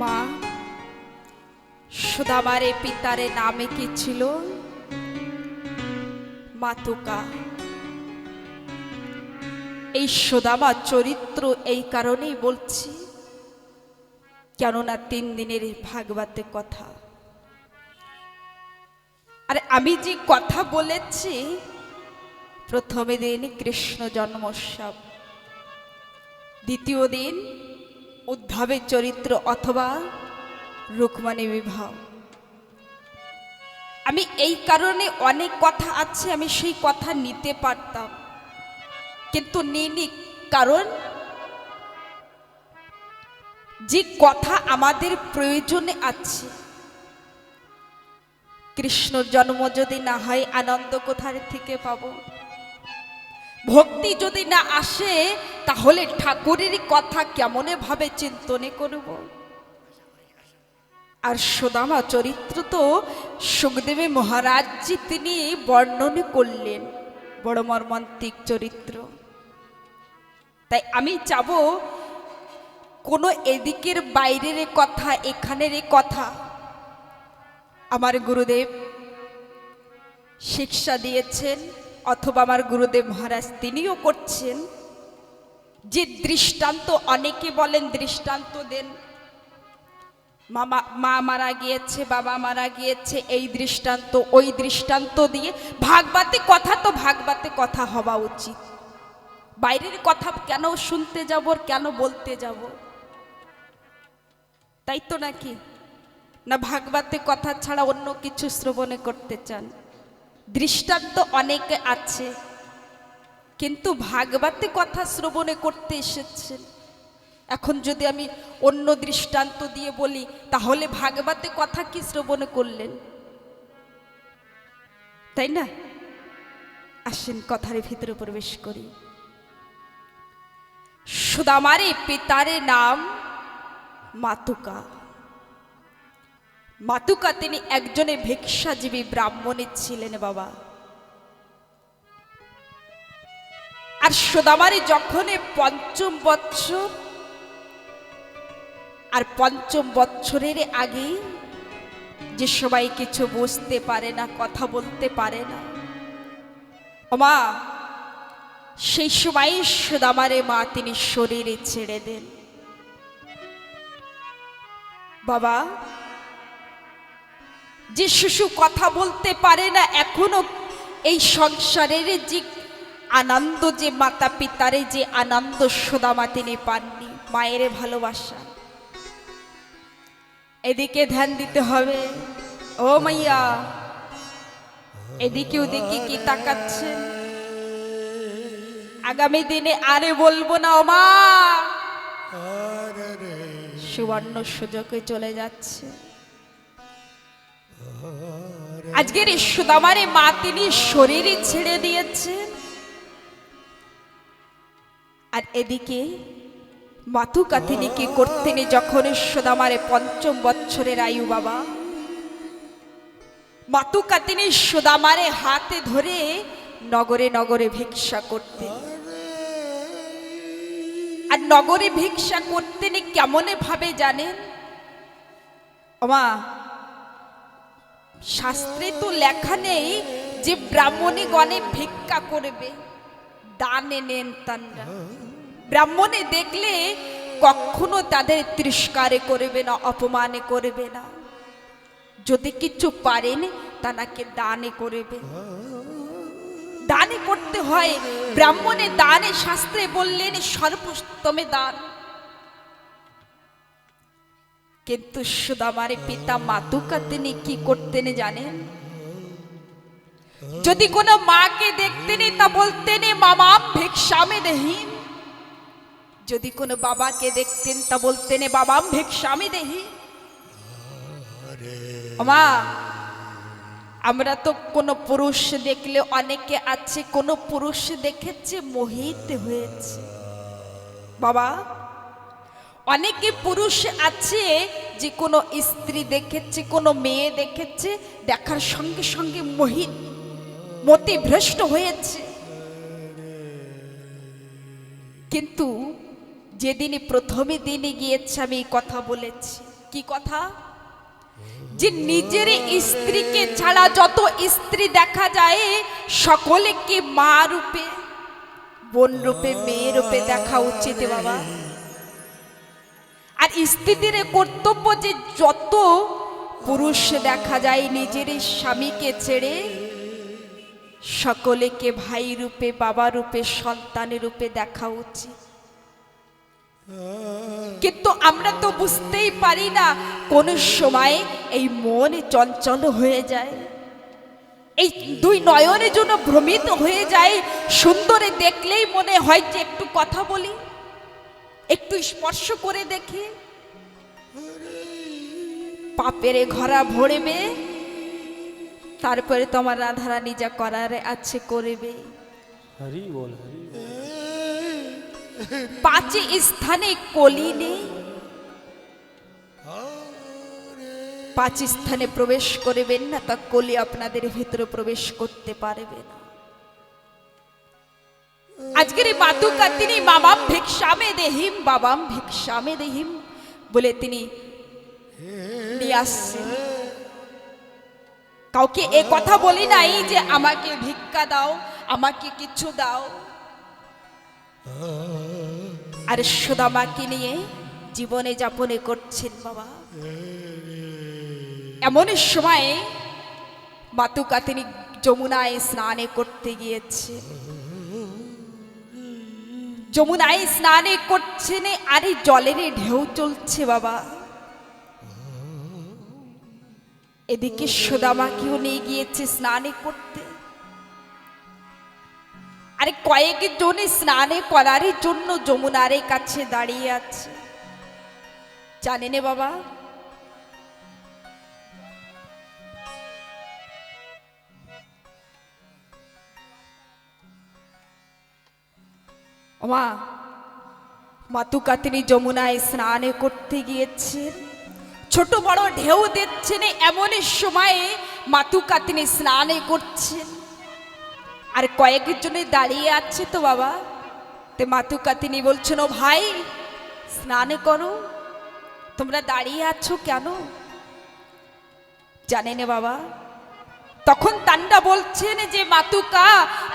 মা, সুদামারে পিতারে নামে কি ছিল? মাতুকা, এই সুদামা চরিত্র এই কারণেই বলছি, কেননা তিন দিনের ভাগবতে কথা। আর আমি যে কথা বলেছি, প্রথমে দিন কৃষ্ণ জন্মোৎসব, দ্বিতীয় দিন উদ্ধবের চরিত্র অথবা রুকমানি বিবাহ। আমি এই কারণে অনেক কথা আছে, আমি সেই কথা নিতে পারতাম। কিন্তু নিইনি কারণ যে কথা আমাদের প্রয়োজনে আছে। কৃষ্ণ জন্ম যদি না হয়, আনন্দ কোথার থেকে পাবো? ভক্তি যদি না আসে তাহলে ঠাকুরের কথা কেমনে ভাবে চিন্তনে করব? আর সুদামা চরিত্র তো সুখদেবী মহারাজজি তিনি বর্ণনা করলেন, বড় মর্মান্তিক চরিত্র। তাই আমি চাব কোনো এদিকের বাইরের কথা, এখানের কথা। আমার গুরুদেব শিক্ষা দিয়েছেন, অথবা আমার গুরুদেব মহারাজ তিনিও করছেন। যে দৃষ্টান্ত, অনেকে বলেন দৃষ্টান্ত দেন। মামা, মা মারা গিয়েছে, বাবা মারা গিয়েছে, এই দৃষ্টান্ত, ওই দৃষ্টান্ত দিয়ে ভাগবাতে কথা তো ভাগবাতে কথা হওয়া উচিত। বাইরের কথা কেন শুনতে যাব কেন বলতে যাব? তাই তো নাকি? না ভাগবাতে কথা ছাড়া অন্য কিছু শ্রবণে করতে চান? দৃষ্টান্ত অনেকে আছে কিন্তু ভাগবাতে কথা শ্রবণে করতে এসেছেন এখন যদি আমি অন্য দৃষ্টান্ত দিয়ে বলি, তাহলে ভাগবাতে কথা কি শ্রবণে করলেন? তাই না? আসেন কথার ভিতরে প্রবেশ করি। সুদামারে পিতারে নাম মাতুকা। মাতুকা তিনি একজনে ভিক্ষাজীবী ব্রাহ্মণের ছিলেন বাবা। আর সুদামারি যখন পঞ্চম বৎসর, আর পঞ্চম বৎসরের আগে যে সবাই কিছু বুঝতে পারে না, কথা বলতে পারে না, ওমা, সেই সময় সুদামারে মা তিনি শরীরে ছেড়ে দেন। বাবা, যে শিশু কথা বলতে পারে না, এখনও এই সংসারের যে আনন্দ যে মাতা পিতারে যে আনন্দ সুদামা তিনি পাননি, মায়ের ভালোবাসা। এদিকে ধ্যান দিতে হবে। ও মাইয়া, এদিকে ওদিকে কি তাকাচ্ছে আগামী দিনে আরে বলব না, ও মা! সুবর্ণ সুযোগে চলে যাচ্ছে। আজকের সুদামারে মা তিনি শরীরই ছেড়ে দিয়েছেন। আর এদিকে মাতুকা তিনি কি করতেন যখন সুদামারে পঞ্চম বৎসরের আয়ু বাবা মাতুকা তিনি সুদামারে হাতে ধরে নগরে নগরে ভিক্ষা করতেন। আর নগরে ভিক্ষা করতেন কেমনে ভাবে জানেন? ওমা, শাস্ত্রে তো লেখা নেই যে ব্রাহ্মণী গণে ভিক্ষা করবে, দানে নেন তানরা। ব্রাহ্মণে দেখলে কখনো তাদের তিরস্কারে করবে না, অপমানে করবে না। যদি কিছু পারেন তানাকে দানে করবে। দানে করতে হয়, ব্রাহ্মণে দানে শাস্ত্রে বললেন, সর্বোত্তমে দান। কিন্তু সুদামারে পিতা মাতুকা, তিনি কি করতেন জানেন? যদি কোনো মাকে দেখতেন, তা বলতেন, মামা ভিক্ষামে দেহি যদি কোনো বাবাকে দেখতেন তা বলতেন বাবাম ভিক্ষামে দেহি। মা আমরা তো কোনো পুরুষ দেখলে অনেকে আছে কোনো পুরুষ দেখেছে মোহিত হয়েছে। বাবা অনেকে পুরুষ আছে যে কোনো স্ত্রী দেখেছে কোনো মেয়ে দেখেছে দেখার সঙ্গে সঙ্গে মোহিত মতিভ্রষ্ট হয়েছে। কিন্তু যেদিনই প্রথমে দিনে গিয়েছে, আমি কথা বলেছি। কি কথা? যে নিজের স্ত্রীকে ছাড়া যত স্ত্রী দেখা যায়, সকলকে মা রূপে, বোন রূপে, মেয়ে রূপে দেখা উচিত বাবা। আর স্ত্রীদের কর্তব্য যে যত পুরুষ দেখা যায়, নিজের স্বামীকে ছেড়ে সকলেকে ভাই রূপে, বাবা রূপে সন্তানের রূপে দেখা উচিত। কিন্তু আমরা তো বুঝতেই পারি না কোন সময় এই মন চঞ্চল হয়ে যায়। এই দুই নয়নের জন্য ভ্রমিত হয়ে যায় সুন্দরে দেখলেই মনে হয় যে একটু কথা বলি, একটু স্পর্শ করে দেখি। পাপেরে ঘরা ভরবে, তারপরে তোমার রাধারানী যা করার আছে করবে। হরি বল, হরি পাঁচে স্থানে কলি নেই। পাঁচ স্থানে প্রবেশ করবেন না, তা কলি আপনাদের ভিতরে প্রবেশ করতে পারবে না। আজকের এই মাতুকা তিনি মামাম ভিক্ষামে দেহিম, বাবাম ভিক্ষামে দেহিম বলে তিনি কাউকে এ কথা বলি নাই যে আমাকে ভিক্ষা দাও, আমাকে কিছু দাও। আর সুদামাকে নিয়ে জীবনে যাপনে করছেন বাবা। এমন সময় মাতুকা তিনি যমুনায় স্নানে করতে গিয়েছে। যমুনায় স্নানে করছেন, আর জলের ঢেউ চলছে বাবা। এদিকে সুদামাকেও নিয়ে গিয়েছে স্নানে করতে। আরে কয়েক জনে স্নানে করার জন্য যমুনার কাছে দাঁড়িয়ে আছে। জানেন বাবা? মা মাতুকা তিনি যমুনায় স্নানে করতে গিয়েছেন। ছোট বড় ঢেউ দিচ্ছেন এমন সময়ে মাতুকা তিনি স্নানে করছেন। আর কয়েকজনে দাঁড়িয়ে আছে তো বাবা। তে মাতুকা তিনি বলছেন, ও ভাই, স্নান করো। তোমরা দাঁড়িয়ে আছো কেন? জানে না বাবা। তখন তান্ডা বলছেন যে, মাতুকা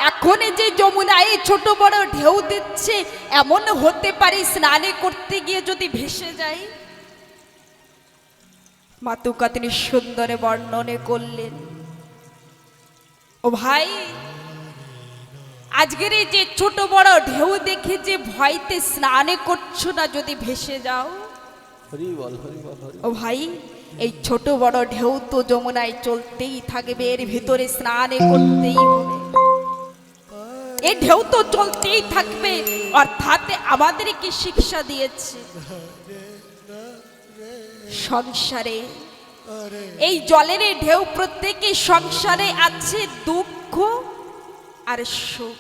এখন যে যমুনায় ছোট বড় ঢেউ দিচ্ছে, এমন হতে পারে স্নানে করতে গিয়ে যদি ভেসে যায় মাতুকা তিনি সুন্দরে বর্ণনে করলেন, ও ভাই আজকের এই যে ছোট বড় ঢেউ দেখে যে ভয়তে স্নানে করছ না যদি ভেসে যাও? ও ভাই এই ছোট বড় ঢেউ তো যমুনায় চলতেই থাকবে এর ভিতরে স্নানে করতেই হবে। এই ঢেউ তো চলতেই থাকবে অর্থাৎ আমাদেরকে শিক্ষা দিয়েছে? সংসারে এই জলের ঢেউ প্রত্যেকে সংসারে আছে দুঃখ আর সুখ।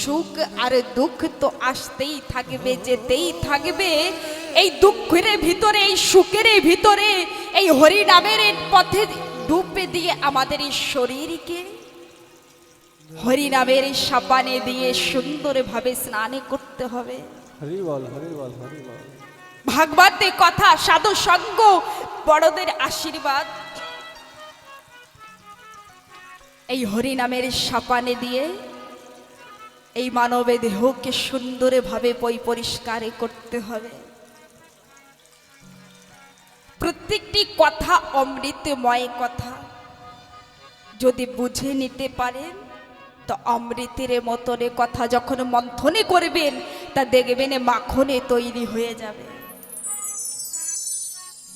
সুখ আর দুঃখ তো আসতেই থাকবে যেতেই থাকবে। এই দুঃখের ভিতরে এই সুখের ভিতরে এই হরিনামের পথে ডুবে দিয়ে আমাদের এই শরীরকে হরিনামের সাবানে দিয়ে সুন্দরভাবে স্নানে করতে হবে। হরি বল হরি বল হরি বল। ভাগবতের কথা সাধু সঙ্গ বড়দের আশীর্বাদ। এই হরিনামের সাপানে দিয়ে এই মানবে দেহকে সুন্দরভাবে পই পরিষ্কার করতে হবে। প্রত্যেকটি কথা অমৃতময় কথা। যদি বুঝে নিতে পারেন, তো অমৃতের মতনে কথা যখন মন্থনে করবেন, তা দেখবেন মাখনে তৈরি হয়ে যাবে।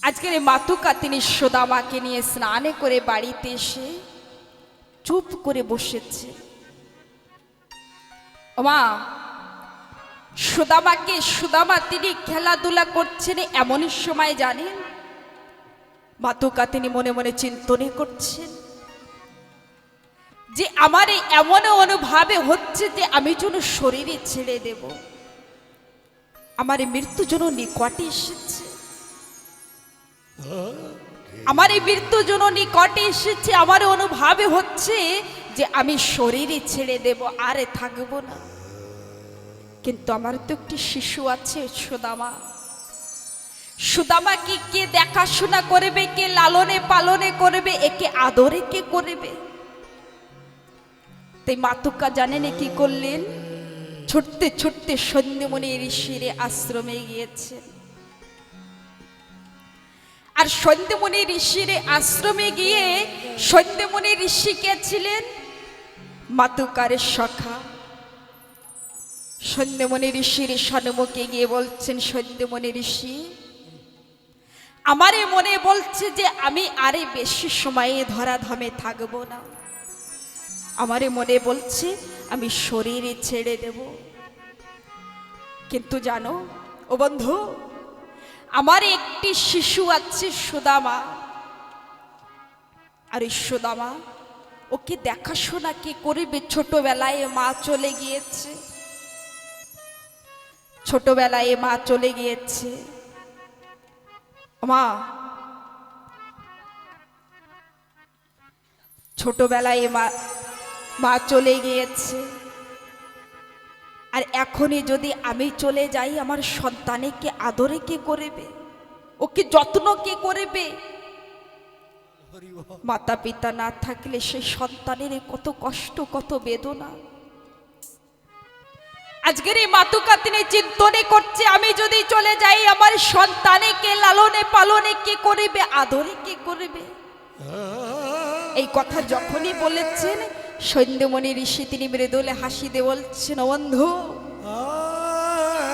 আজকের মাতুকা তিনি সোদামাকে নিয়ে স্নানে করে বাড়িতে এসে চুপ করে বসেছে। মা সুদামাকে, সুদামা তিনি খেলাধুলা করছেন এমনই সময় জানেন? মাতুকা তিনি মনে মনে চিন্তনে করছেন, যে আমার এই এমন অনুভাবে হচ্ছে যে আমি যেন শরীরে ছেড়ে দেব। আমার মৃত্যু যেন নিকটে এসেছে। আমার এই মৃত্যু যেন নিকটে এসেছে, আমার অনুভাবে হচ্ছে যে আমি শরীরে ছেড়ে দেব, আরে থাকব না। কিন্তু আমার তো একটি শিশু আছে, সুদামা। সুদামা কি কে দেখাশোনা করবে, কে লালনে পালনে করবে, একে আদরে কে করবে? তাই মাতুকা জানেন কি করলেন? ছুটতে ছুটতে সন্ধ্যমণি ঋষিরে আশ্রমে গিয়েছেন। আর সন্ধ্যমণি ঋষির আশ্রমে গিয়ে সন্ধ্যমণি ঋষি কে ছিলেন? মাতুকারের সখা। সন্ধ্যমণি ঋষির সন্মুখে গিয়ে বলছেন, সন্ধ্যমণি ঋষি, আমারে মনে বলছে যে আমি আরে বেশি সময়ে ধরাধামে থাকব না। আমারে মনে বলছে আমি শরীরে ছেড়ে দেব। কিন্তু জানো, ও বন্ধু আমার একটি শিশু আছে সুদামা। আর এই সুদামা, ওকে দেখাশোনা কে করবে? ছোটবেলায় মা চলে গিয়েছে। ছোটবেলায় মা চলে গিয়েছে। মা, ছোটবেলায় মা মা চলে গিয়েছে। আর এখনই যদি আমি চলে যাই, আমার সন্তানে কে আদরে কে করবে? ওকে যত্ন কে করবে? মাতা পিতা না থাকলে সেই সন্তানের কত কষ্ট, কত বেদনা। আজকের এই মাতুকা তিনি চিন্তনে করছে, আমি যদি চলে যাই, আমার সন্তানে কে লালনে পালনে কে করবে, আদরে কে করবে? এই কথা যখনই বলেছেন সৈন্যমণি ঋষি তিনি মৃদুলে হাসি দিয়ে বলছেন "ও বন্ধু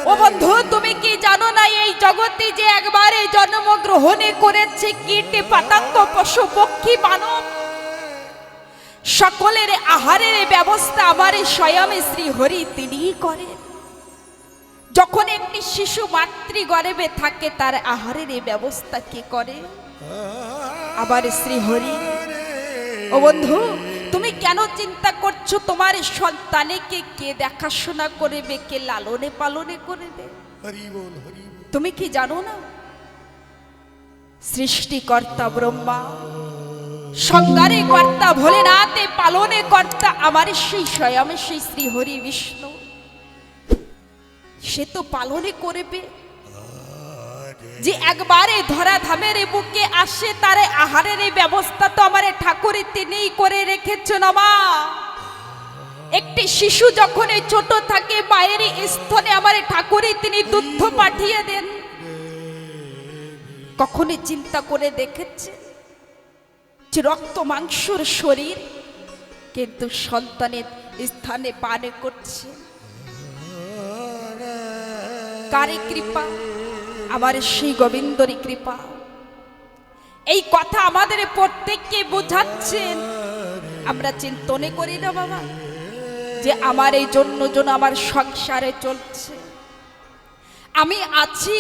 ও বন্ধু তুমি কি জানো না এই জগতে যে একবারে জন্মগ্রহণে করেছে কীটে পাতাঙ্গ পশু পক্ষী মানব? সকলের আহারের ব্যবস্থা আমার স্বয়ং শ্রী হরি তিনিই করেন। যখন একটি শিশু মাতৃ গর্ভে থাকে তার আহারের এই ব্যবস্থা কে করে? আবার শ্রী হরি ও বন্ধু তুমি কেন চিন্তা করছ? তোমার সন্তানেকে কে দেখাশোনা করবে কে লালনে পালনে হরি বল তুমি কি জানো না? সৃষ্টিকর্তা ব্রহ্মা সংগারে কর্তা ভোলেনাথে পালনে কর্তা আমার সেই স্বয়ং সেই শ্রী হরি বিষ্ণু। সে তো পালনে করবে। যে একবারে ধরা ধামের বুকে আসে, তার আহারের এই ব্যবস্থা তো আমার ঠাকুরের তিনিই করে রেখেছেন মা একটি শিশু যখন এই ছোট থাকে মায়ের স্তনে আমার ঠাকুরে তিনি দুধ পাঠিয়ে দেন। কখনই চিন্তা করে দেখেছে যে রক্ত মাংসর শরীর কিন্তু সন্তানের স্থানে পানে করছে। কারে কৃপা আমার সেই গোবিন্দরই কৃপা। এই কথা আমাদের প্রত্যেককে বোঝাচ্ছেন। আমরা চিন্তনে করি না বাবা, যে আমার এই জন্য জন্য আমার সংসারে চলছে। আমি আছি,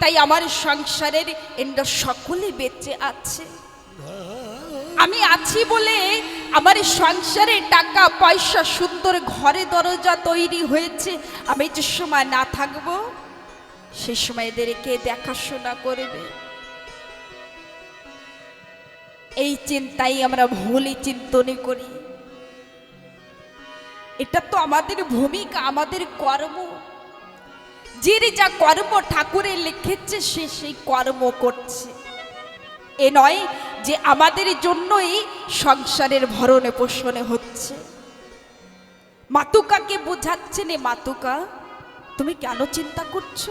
তাই আমার সংসারের এন্ড সকলে বেঁচে আছে। আমি আছি বলে আমার সংসারে টাকা, পয়সা, সুন্দর ঘরে, দরজা তৈরি হয়েছে। আমি যে সময় না থাকব সে সময় এদেরকে দেখাশোনা করবে। এই চিন্তাই আমরা ভুলই চিন্তনে করি। এটা তো আমাদের ভূমিকা, আমাদের কর্ম। যে যা কর্ম ঠাকুরে লিখেছে, সে সেই কর্ম করছে। এ নয় যে আমাদের জন্যই সংসারের ভরণে পোষণে হচ্ছে। মাতুকাকে বোঝাচ্ছে নে মাতুকা, তুমি কেন চিন্তা করছ?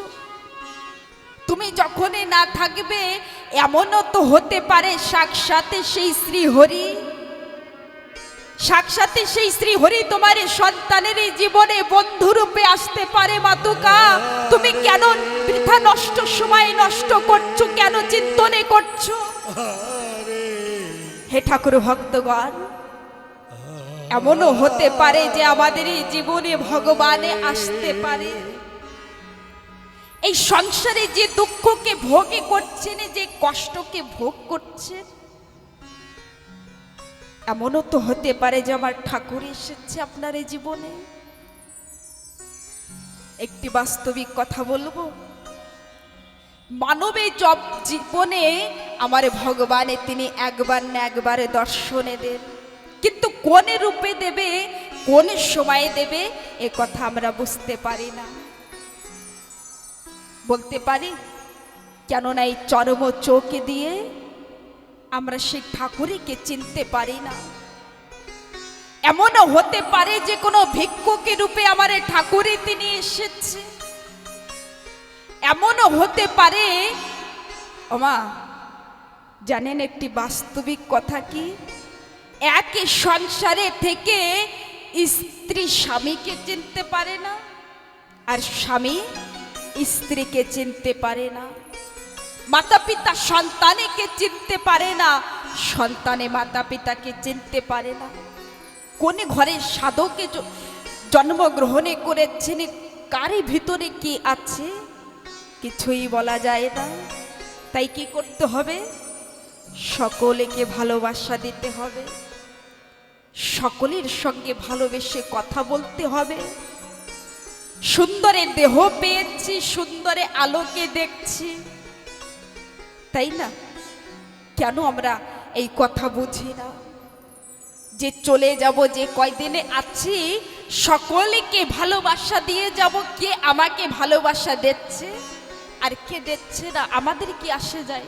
তুমি যখনই না থাকবে এমনও তো হতে পারে সাক্ষাতে সেই শ্রী হরি। সাক্ষাতে সেই শ্রী হরি তোমার সন্তানের এই জীবনে বন্ধুরূপে আসতে পারে মাতুকা। তুমি কেন বৃথা নষ্ট সময় নষ্ট করছ কেন চিন্তনে করছ? হে ঠাকুর ভক্তগণ এমনও হতে পারে যে আমাদের এই জীবনে ভগবানে আসতে পারে। এই সংসারে যে দুঃখকে ভোগে করছেন যে কষ্টকে ভোগ করছেন এমনও তো হতে পারে যে আমার ঠাকুর এসেছে আপনার এই জীবনে। একটি বাস্তবিক কথা বলব। মানবে জব জীবনে আমার ভগবানে তিনি একবার না একবারে দর্শনে দেন। কিন্তু কোন রূপে দেবে, কোন সময়ে দেবে, এ কথা আমরা বুঝতে পারি না। বলতে পারি? কেননা এই চরম চোখে দিয়ে আমরা সেই ঠাকুরকে চিনতে পারি না। এমনও হতে পারে যে কোনো ভিক্ষুকে রূপে আমার ঠাকুরই তিনি এসেছে। এমনও হতে পারে ওমা জানেন একটি বাস্তবিক কথা কি? একই সংসারে থেকে স্ত্রী স্বামীকে চিনতে পারে না, আর স্বামী স্ত্রীকে চিনতে পারে না মাতা পিতা সন্তানেকে চিনতে পারে না, সন্তানে মাতা পিতাকে চিনতে পারে না। কোন ঘরে সাধকে জন্মগ্রহণে করেছেন, কারি ভিতরে কি আছে? কিছুই বলা যায় না। তাই কি করতে হবে? সকলেকে ভালোবাসা দিতে হবে। সকলের সঙ্গে ভালোবেসে কথা বলতে হবে। সুন্দরে দেহ পেয়েছি, সুন্দরে আলোকে দেখছি। তাই না? কেন আমরা এই কথা বুঝি না? যে চলে যাব, যে কয়দিনে আছি, সকলকে ভালোবাসা দিয়ে যাব, কে আমাকে ভালোবাসা দিচ্ছে আর কে দিচ্ছে না, আমাদের কি আসে যায়?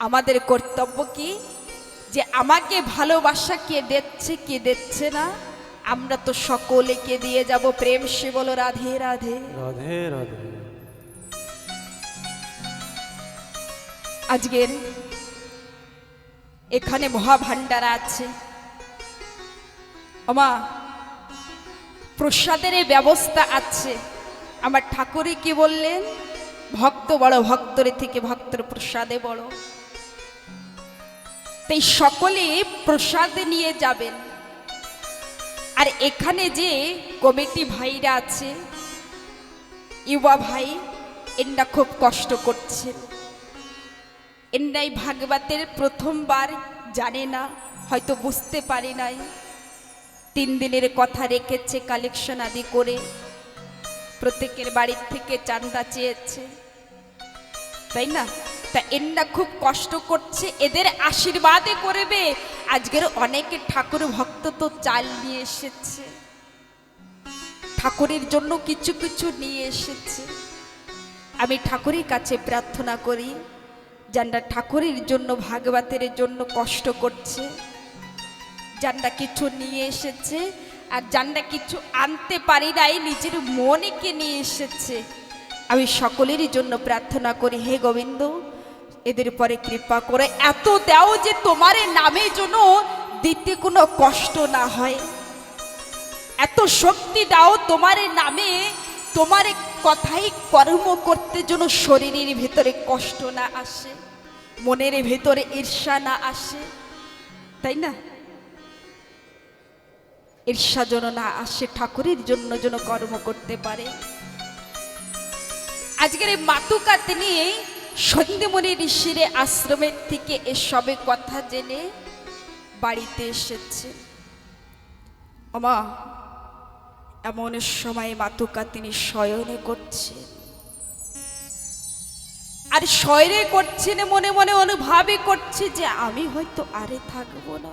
আমাদের কর্তব্য কি? যে আমাকে ভালোবাসা কে দিচ্ছে কে দিচ্ছে না? আমরা তো সকলেকে দিয়ে যাব প্রেম সে বলো রাধে রাধে। রাধে রাধে। আজকের এখানে মহাভান্ডারা আছে। আমা প্রসাদের ব্যবস্থা আছে। আমার ঠাকুরই কি বললেন? ভক্ত বড় ভক্তরে থেকে ভক্তর প্রসাদে বড়। তাই সকলে প্রসাদ নিয়ে যাবেন। আর এখানে যে কমিটি ভাইরা আছে, ইউবা ভাই, এনরা খুব কষ্ট করছে। এনরাই ভাগবতের প্রথমবার জানে না, হয়তো বুঝতে পারি নাই। তিন দিনের কথা রেখেছে কালেকশন আদি করে। প্রত্যেকের বাড়ির থেকে চান্দা চেয়েছে। তাই না? তা এনরা খুব কষ্ট করছে, এদের আশীর্বাদে করবে। আজকের অনেকে ঠাকুর ভক্ত তো চাল নিয়ে এসেছে। ঠাকুরের জন্য কিছু কিছু নিয়ে এসেছে। আমি ঠাকুরের কাছে প্রার্থনা করি যারা ঠাকুরের জন্য, ভাগবতের জন্য কষ্ট করছে যারা কিছু নিয়ে এসেছে, আর যারা কিছু আনতে পারি নাই, নিজের মনেকে নিয়ে এসেছে। আমি সকলেরই জন্য প্রার্থনা করি, হে গোবিন্দ এদের পরে কৃপা করে এত দাও যে তোমার নামে জন্য দিতে কোনো কষ্ট না হয়। এত শক্তি দাও তোমার নামে, তোমার কথাই কর্ম করতে জন্য শরীরের ভেতরে কষ্ট না আসে, মনের ভেতরে ঈর্ষা না আসে, তাই না? ঈর্ষা যেন না আসে, ঠাকুরের জন্য যেন কর্ম করতে পারে। আজকের এই মাতুকা তিনি সন্ধ্যেমণি ঋষির আশ্রমের থেকে এসবে কথা জেনে বাড়িতে এসেছে। আমা এমন সময় মাতুকা তিনি শয়নে করছেন। আর শয়নে করছেন মনে মনে অনুভবই করছে যে আমি হয়তো আরে থাকব না।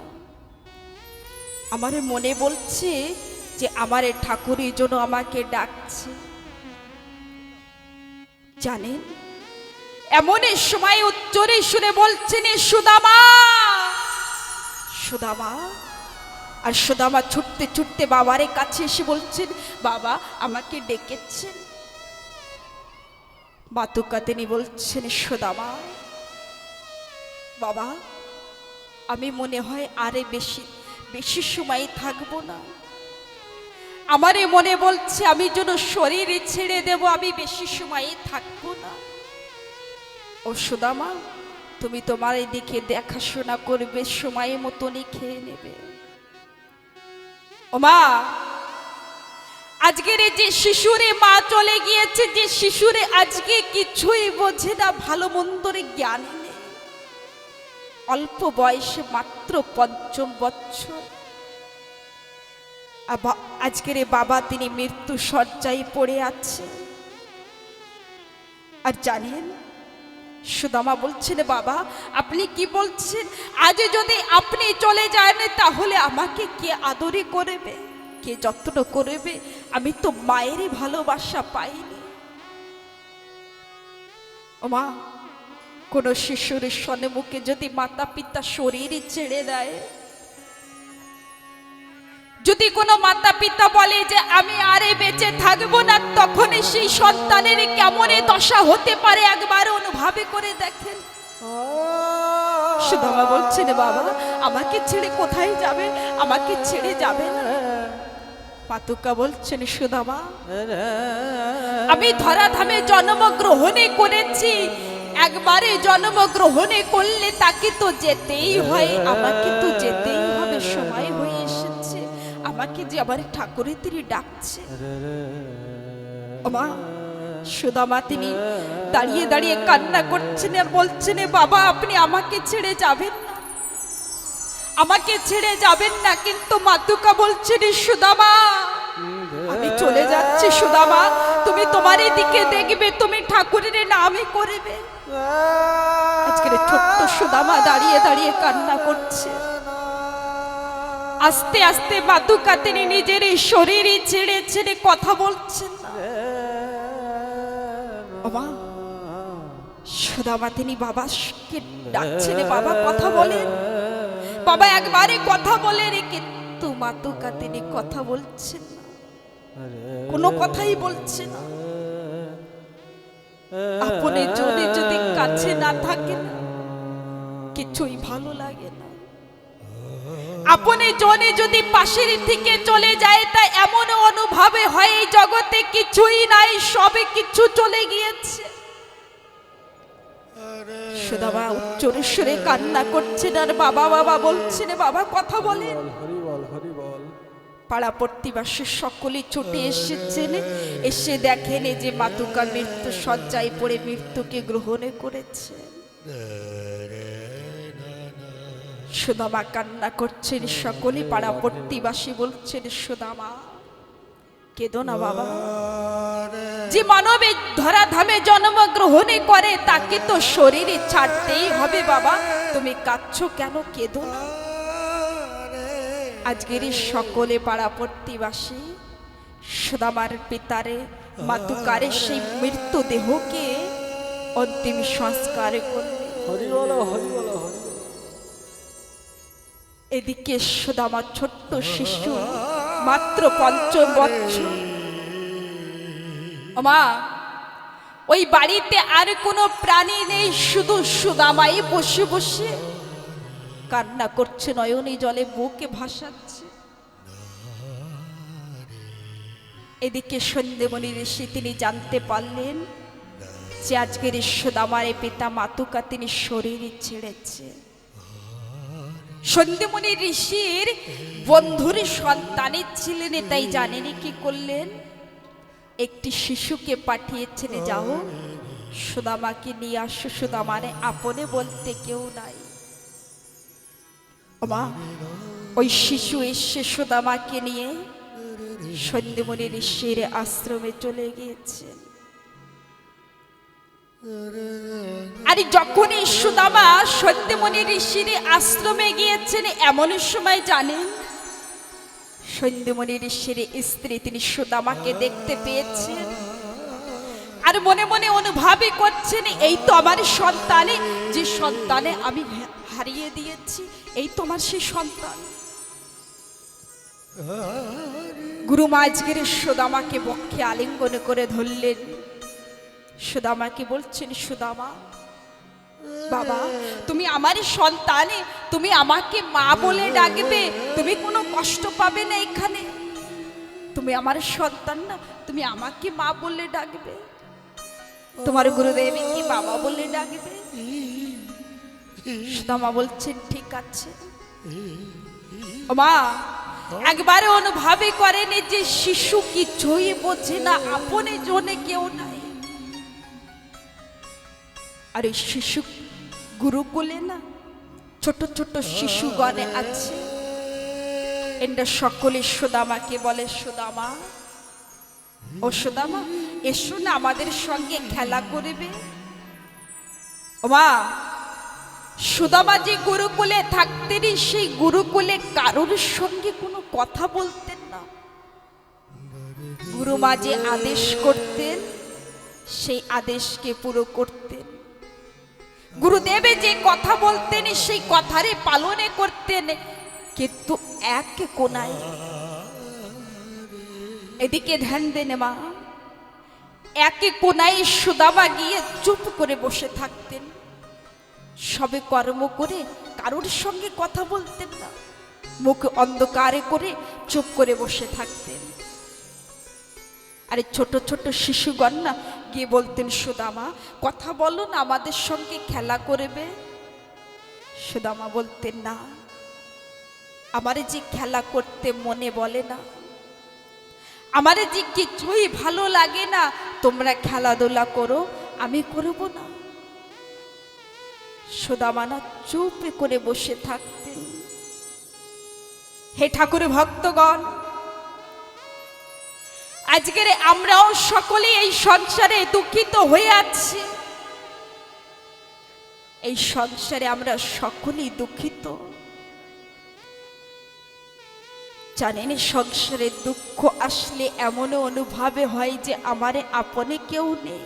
আমার মনে বলছে যে আমার ঠাকুর এই জন্য আমাকে ডাকছে। জানেন এমন সময় উচ্চরে শুনে বলছেন, "এ সুদামা! সুদামা, আর সুদামা ছুটতে ছুটতে বাবার কাছে এসে বলছেন, বাবা আমাকে ডেকেছেন। মাতুকা তিনি বলছেন সুদামা, বাবা, আমি মনে হয় আরে বেশি বেশি সময় থাকব না। আমারে মনে বলছে, আমি যেন শরীর ছেড়ে দেব, আমি বেশি সময় থাকব না। ও সুদামা, তুমি তোমার এদিকে দেখাশোনা করবে, সময় মতনই খেয়ে নেবে। ও মা আজকের যে শিশুরে মা চলে গিয়েছে, যে শিশুরে আজকে কিছুই বোঝে না, ভালো মন্দরে জ্ঞান অল্প বয়সে মাত্র পঞ্চম বৎসর। আর বা- আজকের বাবা তিনি মৃত্যু শয্যায় পড়ে আছে। আর জানেন সুদামা বলছেন, বাবা, আপনি কি বলছেন? আজ যদি আপনি চলে যান, তাহলে আমাকে কে আদরে করবে? কে যত্ন করবে? আমি তো মায়েরই ভালোবাসা পাইনি। ওমা কোনো শিশুর সন্মুখে যদি মাতা পিতা শরীর ছেড়ে দেয় যদি কোনো মাতা পিতা বলে যে, আমি আরে বেঁচে থাকব না, তখনই সেই সন্তানের কেমন দশা হতে পারে একবার অনুভবে করে দেখেন। সুদামা বলছেন, বাবা, আমাকে ছেড়ে কোথায় যাবে? আমাকে ছেড়ে যাবে না। পাতুকা বলছেন, সুদামা, আমি ধরাধামে জন্মগ্রহণে করেছি। একবারে জন্মগ্রহণে করলে তাকে তো যেতেই হয়, আমাকে তো যেতেই আমাকে যে আবার ঠাকুরের তিনি ডাকছে। মা সুদামা তিনি দাঁড়িয়ে দাঁড়িয়ে কান্না করছেন আর বলছেন বাবা আপনি আমাকে ছেড়ে যাবেন আমাকে ছেড়ে যাবেন না কিন্তু মাতুকা বলছেন সুদামা আমি চলে যাচ্ছি সুদামা তুমি তোমার দিকে দেখবে তুমি ঠাকুরের নামে করবে আজকের ছোট্ট সুদামা দাঁড়িয়ে দাঁড়িয়ে কান্না করছে আস্তে আস্তে মাতুকা তিনি নিজের এই শরীরই ছেড়ে ছেড়ে কথা বলছেন বাবা, সুদামা তিনি বাবাকে ডাকছেন, বাবা কথা বলেন। বাবা একবারে কথা বলেন কিন্তু মাতুকা তিনি কথা বলছেন কোনো কথাই বলছে না। আপনি জনে যদি কাছে না থাকেন, কিছুই ভালো লাগে না। আপনি জনে যদি পাশের থেকে চলে যায় তা এমন অনুভবে হয় এই জগতে কিছুই নাই সবে কিছু চলে গিয়েছে। সুদামা উচ্চরেশ্বরে কান্না করছেন আর বাবা বাবা বলছেন বাবা কথা বলেন। পাড়া প্রতিবাসী সকলে ছুটে এসেছেন। এসে দেখেন এই যে মাতুকা মৃত্যু শয্যায় পড়ে মৃত্যুকে গ্রহণে করেছে। সুদামা কান্না করছেন, সকলে পাড়া প্রতিবাসী বলছেন সুদামা কেদো না বাবা। যে মানবে ধরা ধামে জন্মগ্রহণে করে, তাকে তো শরীরে ছাড়তেই হবে বাবা। তুমি কাঁদছো কেন? কেদো না। আজকের সকলে পাড়া প্রতিবাসী সুদামার পিতারে, মাতুকারে সেই মৃত্যু দেহকে অন্তিম সংস্কার করলে হরি বল হরি এদিকে সুদামা ছোট্ট শিশু, মাত্র পঞ্চম বছর মা, ওই বাড়িতে আর কোনো প্রাণী নেই, শুধু সুদামাই বসে বসে। কান্না করছে, নয়নী জলে বুকে ভাসাচ্ছে। এদিকে সন্ধ্যেমণি ঋষি, তিনি জানতে পারলেন যে আজকের সুদামারে পিতা মাতুকা, তিনি শরীরে ছেড়েছে। সন্ধ্যেমণি ঋষির বন্ধুর সন্তানের ছিলেন, তাই জানেনি কি করলেন? একটি শিশুকে পাঠিয়েছেন, যাও, সুদামাকে নিয়ে আসো, সুদামারে আপনে বলতে কেউ নাই। মা ওই শিশু এসে সুদামাকে নিয়ে সন্ধ্যেমণি ঋষির আশ্রমে চলে গিয়েছেন। আর যখনই সুদামা সত্যমণি ঋষির আশ্রমে গিয়েছেন, এমন সময় জানেন সন্ধ্যমণি ঋষির স্ত্রী তিনি সুদামাকে দেখতে পেয়েছেন আর মনে মনে অনুভবই করছেন, এই তো আমার সন্তানে, যে সন্তানে আমি হারিয়ে দিয়েছি, এই তো আমার সেই সন্তান। গুরু মা আজকের সুদামাকে বক্ষে আলিঙ্গন করে ধরলেন। সুদামাকে বলছেন, সুদামা? বাবা, তুমি আমারই সন্তানে, তুমি আমাকে মা বলে ডাকবে, তুমি কোনো কষ্ট পাবে না এখানে। তুমি আমার সন্তান না, তুমি আমাকে মা বলে ডাকবে। তোমার গুরুদেব কি বাবা বলে ডাকবে? সুদামা বলছেন, ঠিক আছে। মা একবারে অনুভবে করেনি যে শিশু কিছুই বোঝে না, আপনে জনে কেউ নাই। আর এই শিশু গুরুকুলে না ছোট ছোট শিশুগণে আছে। এটা সকলে সুদামাকে বলে, সুদামা, ও সুদামা, এসো না আমাদের সঙ্গে খেলা করবে। মা, সুদামা যে গুরুকুলে থাকতেন, সেই গুরুকুলে কারোর সঙ্গে কোনো কথা বলতেন না। গুরুমা যে আদেশ করতেন, সেই আদেশকে পুরো করতেন। গুরুদেবে যে কথা বলতেন, সেই কথারে পালনে করতেন। কিন্তু এক কোনায় এদিকে ধ্যান দেন মা, একে কোনায় সুদামা গিয়ে চুপ করে বসে থাকতেন। সবে কর্ম করে কারোর সঙ্গে কথা বলতেন না, মুখ অন্ধকারে করে চুপ করে বসে থাকতেন। আরে ছোট ছোট শিশুগণ না গিয়ে বলতেন সুদামা? কথা বলো না, আমাদের সঙ্গে খেলা করবে। সুদামা বলতেন, না, আমারে যে খেলা করতে মনে বলে না, আমারে যে কিছুই ভালো লাগে না, তোমরা খেলাধুলা করো, আমি করব না। সুদামানা চুপ করে বসে থাকতেন। হে ঠাকুর ভক্তগণ আজকের আমরাও সকলে এই সংসারে দুঃখিত হয়ে আছি। এই সংসারে আমরা সকলেই দুঃখিত। জানেন, সংসারে দুঃখ আসলে এমনও অনুভবে হয় যে আমারে আপনে কেউ নেই।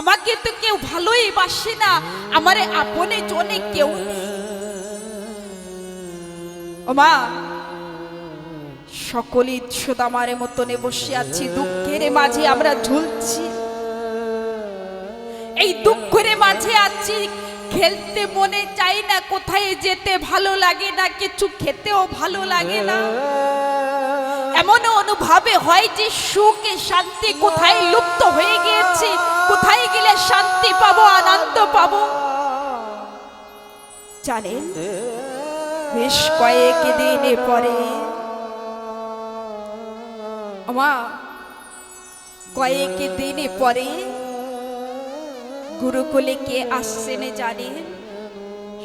আমাকে তো কেউ ভালোই বাসে না, আমারে আপনে জনে কেউ নেই। ও মা সকলেই সুদামারে মতনে বসে আছি, দুঃখের মাঝে আমরা ঝুলছি। এই দুঃখের মাঝে আছি, খেলতে মনে চাই না, কোথায় যেতে ভালো লাগে না, কিছু খেতেও ভালো লাগে না। এমন অনুভবে হয় যে সুখে শান্তি কোথায় লুপ্ত হয়ে গিয়েছে, কোথায় গেলে শান্তি পাবো, আনন্দ পাবো? জানেন, বেশ কয়েক দিনে পরে আমা, কয়েক দিনে পরে গুরুকুলে কে আসছেন জানেন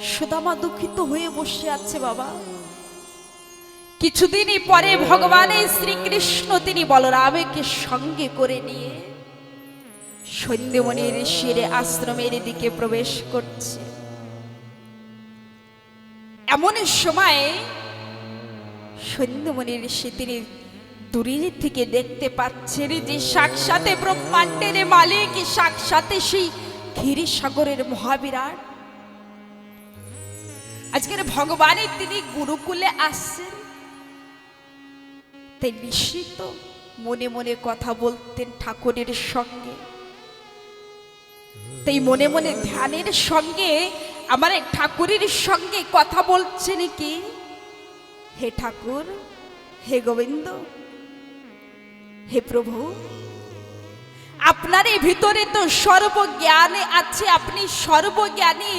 সুদামা দুঃখিত হয়ে বসে আছে বাবা। কিছুদিনই পরে ভগবানের শ্রীকৃষ্ণ তিনি বলরামকে সঙ্গে করে নিয়ে সন্ধ্যমণির শিরে আশ্রমের দিকে প্রবেশ করছে। এমন সময় সন্ধ্যমণি ঋষি তিনি দূরের থেকে দেখতে পাচ্ছেন যে সাক্ষাতে ব্রহ্মাণ্ডের মালিক, সাক্ষাতে সেই ক্ষীর সাগরের মহাবিরাট। আজকের ভগবানের তিনি গুরুকুলে আসছেন। তাই নিশ্চিত মনে মনে কথা বলতেন ঠাকুরের সঙ্গে। তাই মনে মনে ধ্যানের সঙ্গে আমার ঠাকুরের সঙ্গে কথা বলছে নাকি হে ঠাকুর, হে গোবিন্দ হে প্রভু আপনার ভিতরে তো সর্বজ্ঞানে আছে, আপনি সর্বজ্ঞানী,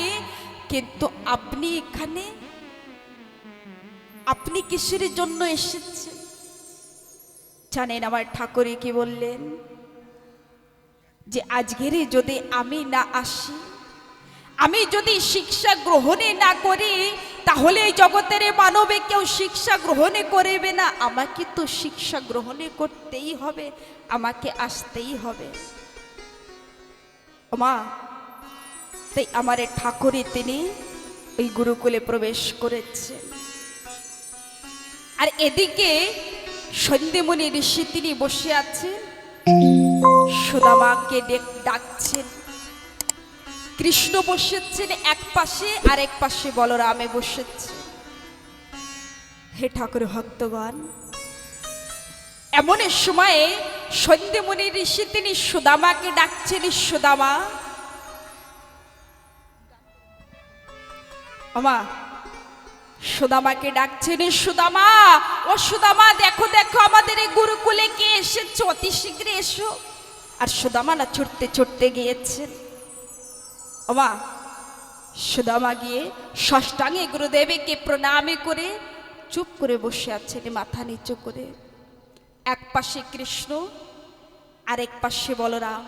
কিন্তু আপনি এখানে? আপনি কিসের জন্য এসেছেন? জানেন আমার ঠাকুরে কি বললেন? যে আজকের যদি আমি না আসি, আমি যদি শিক্ষা গ্রহণে না করি তাহলে এই জগতের মানবে কেউ শিক্ষা গ্রহণে করবে না। আমাকে তো শিক্ষা গ্রহণে করতেই হবে, আমাকে আসতেই হবে। মা, তাই আমার ঠাকুরে তিনি ওই গুরুকুলে প্রবেশ করেছেন আর এদিকে সন্ধ্যেমণি ঋষি তিনি বসে আছেন। সুদামাকে ডেক- ডাকছেন। কৃষ্ণ বসেছেন এক পাশে আর এক পাশে বলরামে বসেছে। হে ঠাকুর ভক্তগণ, এমন সময়ে সন্ধ্যেমণি ঋষি তিনি সুদামাকে ডাকছেন, সুদামা। আমা সুদামাকে ডাকছেন, সুদামা, ও সুদামা, দেখো দেখো, আমাদের এই গুরুকুলে কে এসেছে? অতি শীঘ্র এসো। আর সুদামা না ছুটতে ছুটতে গিয়েছেন। ওমা সুদামা গিয়ে ষষ্ঠাঙ্গে গুরুদেবীকে প্রণামে করে চুপ করে বসে আছেন মাথা নিচু করে। এক পাশে কৃষ্ণ, আরেক পাশে বলরাম।